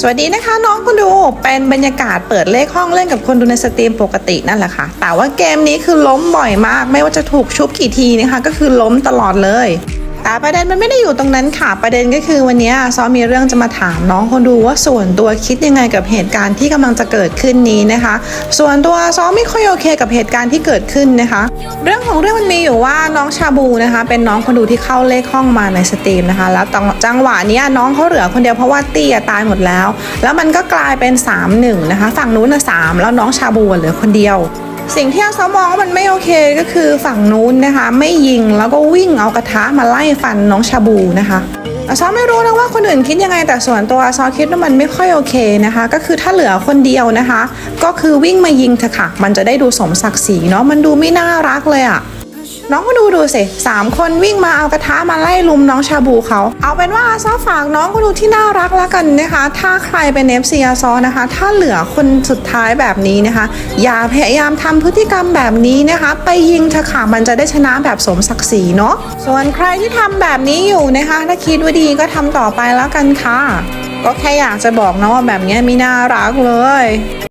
สวัสดีนะคะ น้องคนดูเป็นบรรยากาศเปิดเลขห้องเล่นกับคนดูในสตรีมปกตินั่นแหละค่ะ แต่ว่าเกมนี้คือล้มบ่อยมาก ไม่ว่าจะถูกชุบกี่ทีนะคะ ก็คือล้มตลอดเลย แต่ประเด็นมันไม่ได้อยู่ตรงนั้นค่ะ ประเด็นก็คือวันนี้ซอมีเรื่องจะมาถามน้องคนดูว่าส่วนตัวคิดยังไงกับเหตุการณ์ที่กำลังจะเกิดขึ้นนี้นะคะ ส่วนตัวซอไม่ค่อยโอเคกับเหตุการณ์ที่เกิดขึ้นนะคะ เรื่องของเรื่องมันมีอยู่ว่าน้องชาบูนะคะ เป็นน้องคนดูที่เข้าเลขห้องมาในสตรีมนะคะ แล้วจังหวะนี้น้องเขาเหลือคนเดียวเพราะว่าตี้ตายหมดแล้ว แล้วมันก็กลายเป็น 3-1นะคะ ฝั่งนู้นนะสามแล้วน้องชาบูเหลือคนเดียว สิ่งที่อาซอมองว่ามันไม่โอเคก็คือฝั่งนู้นนะคะ ไม่ยิงแล้วก็วิ่งเอากระทะมาไล่ฟันน้องชาบูนะคะอาซอไม่รู้นะว่าคนอื่นคิดยังไงแต่ส่วนตัวอาซอคิดว่ามันไม่ค่อยโอเคนะคะ ก็คือถ้าเหลือคนเดียวนะคะ ก็คือวิ่งมายิงเถอะค่ะ มันจะได้ดูสมศักดิ์ศรีเนาะมันดูไม่น่ารักเลยอะ น้องก็ดูดูสิสามคนวิ่งมาเอากระทะมาไล่ลุมน้องชาบูเขาเอาเป็นว่าซอฝากน้องก็ดูที่น่ารักแล้วกันนะคะ ถ้าใครเป็น FC อาซอนะคะ ถ้าเหลือคนสุดท้ายแบบนี้นะคะ อย่าพยายามทำพฤติกรรมแบบนี้นะคะ ไปยิงเถอค่ะมันจะได้ชนะแบบสมศักดิ์ศรีเนาะส่วนใครที่ทำแบบนี้อยู่นะคะ ถ้าคิดว่าดีก็ทำต่อไปแล้วกันค่ะ ก็แค่อยากจะบอกนะว่าแบบนี้ไม่น่ารักเลย